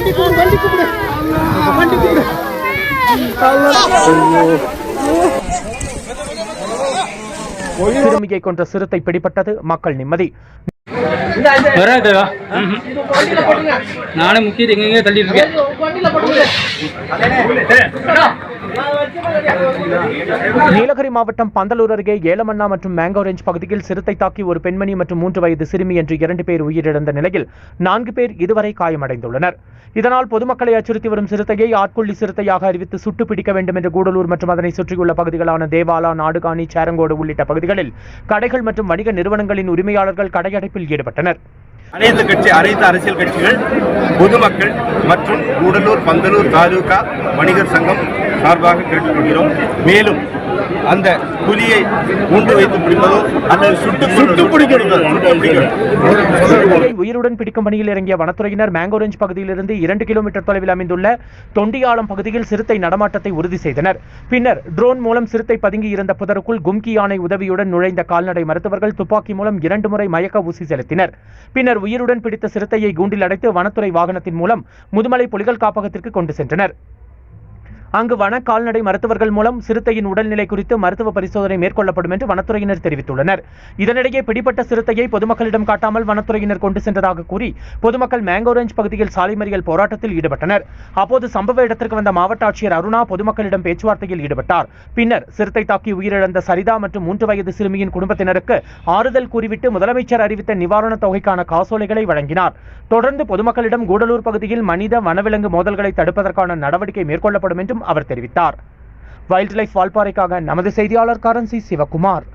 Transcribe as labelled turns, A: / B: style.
A: வண்டி கூப்பிடு வண்டி கூப்பிடு வண்டி கூப்பிடு
B: சிறுமியை கொன்ற சிறுத்தை பிடிபட்டது மக்கள் நிம்மதி
C: நானே முக்கியத்தை எங்கெங்க தள்ளிட்டு இருக்கேன்
B: நீலகிரி மாவட்டம் பந்தலூர் அருகே ஏலமண்ணா மற்றும் மேங்கோ ரேஞ்ச் பகுதியில் சிறுத்தை தாக்கி ஒரு பெண்மணி மற்றும் மூன்று வயது சிறுமி என்று இரண்டு பேர் உயிரிழந்த நிலையில் நான்கு பேர் இதுவரை காயமடைந்துள்ளனர். இதனால் பொதுமக்களை அச்சுறுத்தி வரும் சிறுத்தையை ஆட்கொள்ளி சிறுத்தையாக அறிவித்து சுட்டு பிடிக்க வேண்டும் என்று கூடலூர் மற்றும் அதனை சுற்றியுள்ள பகுதிகளான தேவாலா நாடுகாணி சேரங்கோடு உள்ளிட்ட பகுதிகளில் கடைகள் மற்றும் வணிக நிறுவனங்களின் உரிமையாளர்கள் கடையடைப்பில் ஈடுபட்டனர்.
D: அனைத்து கட்சி அனைத்து அரசியல் கட்சிகள் பொதுமக்கள் மற்றும் கூடலூர் பந்தலூர் தாலுகா வணிகர் சங்கம் சார்பாக கேட்டுக்கொள்கிறோம். மேலும் அந்த புலியை ஊன்று வைத்து பிடிப்பதோ அல்லது சுட்டு சுட்டு பிடிக்கிறதோ
B: உயிருடன் பிடிக்கும் பணியில் இறங்கிய வனத்துறையினர் மேங்கோரேஞ்ச் பகுதியிலிருந்து இரண்டு கிலோமீட்டர் தொலைவில் அமைந்துள்ள தொண்டியாளம் பகுதியில் சிறுத்தை நடமாட்டத்தை உறுதி செய்தனர். பின்னர் ட்ரோன் மூலம் சிறுத்தை பதுங்கி இருந்த புதருக்குள் கும்கி யானை உதவியுடன் நுழைந்த கால்நடை மருத்துவர்கள் துப்பாக்கி மூலம் இரண்டு முறை மயக்க ஊசி செலுத்தினர். பின்னர் உயிருடன் பிடித்த சிறுத்தையை கூண்டில் அடைத்து வனத்துறை வாகனத்தின் மூலம் முதுமலை புலிகள் காப்பகத்திற்கு கொண்டு சென்றனர். அங்கு வன கால்நடை மருத்துவர்கள் மூலம் சிறுத்தையின் உடல்நிலை குறித்து மருத்துவ பரிசோதனை மேற்கொள்ளப்படும் என்று வனத்துறையினர் தெரிவித்துள்ளனர். இதனிடையே பிடிப்பட்ட சிறுத்தையை பொதுமக்களிடம் காட்டாமல் வனத்துறையினர் கொண்டு சென்றதாக கூறி பொதுமக்கள் மேங்கோரஞ்ச் பகுதியில் சாலை மறியல் போராட்டத்தில் ஈடுபட்டனர். அப்போது சம்பவ இடத்திற்கு வந்த மாவட்ட ஆட்சியர் அருணா பொதுமக்களிடம் பேச்சுவார்த்தையில் ஈடுபட்டார். பின்னர் சிறுத்தை தாக்கி உயிரிழந்த சரிதா மற்றும் மூன்று வயது சிறுமியின் குடும்பத்தினருக்கு ஆறுதல் கூறிவிட்டு முதலமைச்சர் அறிவித்த நிவாரணத் தொகைக்கான காசோலைகளை வழங்கினார். தொடர்ந்து பொதுமக்களிடம் கூடலூர் பகுதியில் மனித வனவிலங்கு மோதல்களை தடுப்பதற்கான நடவடிக்கை மேற்கொள்ளப்படும் என்றும் அவர் தெரிவித்தார். வைல்ட் லைஃப் வால்பாறைக்காக நமது செய்தியாளர் கரன்சி சிவகுமார்.